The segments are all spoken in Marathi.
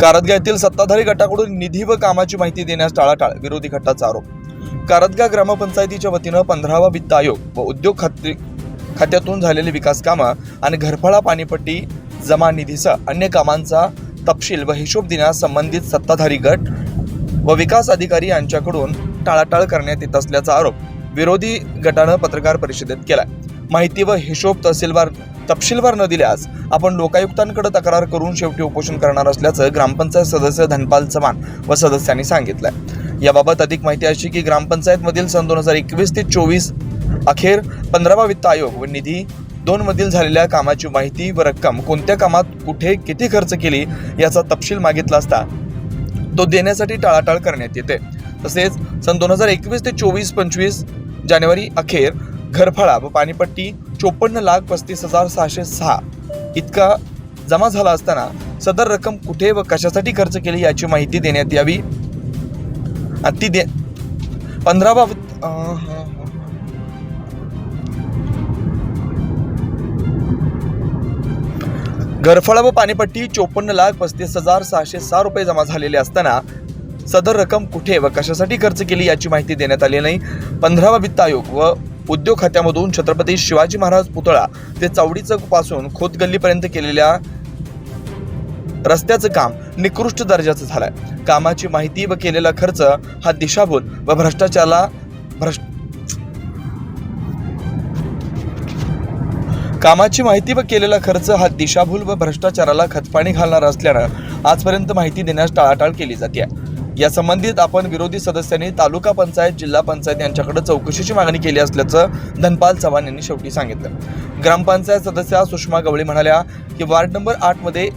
कारदगा येथील सत्ताधारी गटाकडून निधी व कामाची माहिती देण्यास टाळाटाळ विरोधी गटाचा आरोप. कारदगा ग्रामपंचायतीच्या वतीनं पंधरावा वित्त आयोग व उद्योग खाते खात्यातून झालेली विकास कामं आणि घरफळा पाणीपट्टी जमा निधीसह अन्य कामांचा तपशील व हिशोब देण्यास संबंधित सत्ताधारी गट व विकास अधिकारी यांच्याकडून टाळाटाळ करण्यात येत असल्याचा आरोप विरोधी गटानं पत्रकार परिषदेत केला माहिती व हिशोब तहसीलवार तपशीलवार न दिल्यास आपण लोकायुक्तांकडे तक्रार करून शेवटी उपोषण करणार असल्याचं ग्रामपंचायत सदस्य धनपाल चव्हाण व सदस्यांनी सांगितलं याबाबत अधिक माहिती अशी की ग्रामपंचायतमधील सन दोन हजार एकवीस ते चोवीस अखेर पंधरावा वित्त आयोग व निधी दोन मधील झालेल्या कामाची माहिती व रक्कम कोणत्या कामात कुठे किती खर्च केली याचा तपशील मागितला असता तो देण्यासाठी टाळाटाळ करण्यात येते. तसेच सन दोन हजार एकवीस ते चोवीस पंचवीस जानेवारी अखेर घरफळा व पाणीपट्टी चोपन्न लाख पस्तीस हजार सहाशे सहा. इतका जमा झाला असताना सदर रक्कम कुठे व कशासाठी खर्च केली याची माहिती देण्यात यावी? ती दे पंधरावा बाबत घरफळा व पाणीपट्टी चोपन्न लाख पस्तीस हजार सहाशे सहा रुपये जमा झालेले असताना सदर रक्कम कुठे व कशासाठी खर्च केली याची माहिती देण्यात आली नाही. पंधरावा वित्त आयोग व उद्योग खात्यामधून छत्रपती शिवाजी महाराज पुतळा ते चावडी चौकपासून खोतगल्लीपर्यंत केलेल्या रस्त्याचं काम निकृष्ट दर्जाचं झालंय. कामाची माहिती व केलेला खर्च हा दिशाभूल व भ्रष्टाचाराला भ्रष्ट कामाची माहिती व केलेला खर्च हा दिशाभूल व भ्रष्टाचाराला खतपाणी घालणारा असल्यानं आजपर्यंत माहिती देण्यास टाळाटाळ केली जाते या संबंधित आपण विरोधी सदस्यांनी तालुका पंचायत जिल्हा पंचायत यांच्याकडे चौकशीची मागणी केली असल्याचं धनपाल चव्हाण यांनी शेवटी सांगितलं. ग्रामपंचायत सदस्या सुषमा गवळी म्हणाल्या की वार्ड नंबर आठमध्ये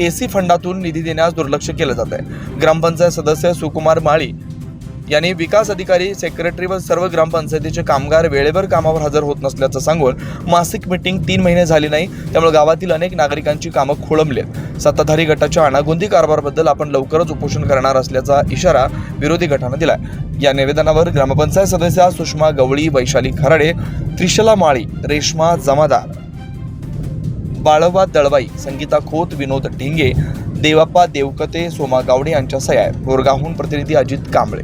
एसी फंडातून निधी देण्यास दुर्लक्ष केलं जात आहे ग्रामपंचायत सदस्य सुकुमार माळी यांनी विकास अधिकारी सेक्रेटरी व सर्व ग्रामपंचायतीचे कामगार वेळेवर कामावर हजर होत नसल्याचं सांगून मासिक मिटिंग तीन महिने झाली नाही. त्यामुळे गावातील अनेक नागरिकांची कामं खोळंबलेत सत्ताधारी गटाच्या अनागोंदी कारभारबद्दल आपण लवकरच उपोषण करणार असल्याचा इशारा विरोधी गटानं दिला या निवेदनावर ग्रामपंचायत सदस्या सुषमा गवळी वैशाली खराडे त्रिशला माळी रेश्मा जमादार बाळवा दळवाई संगीता खोत विनोद ढिंगे देवाप्पा देवकते सोमा गावडे यांच्या सह्या बोरगावहून प्रतिनिधी अजित कांबळे.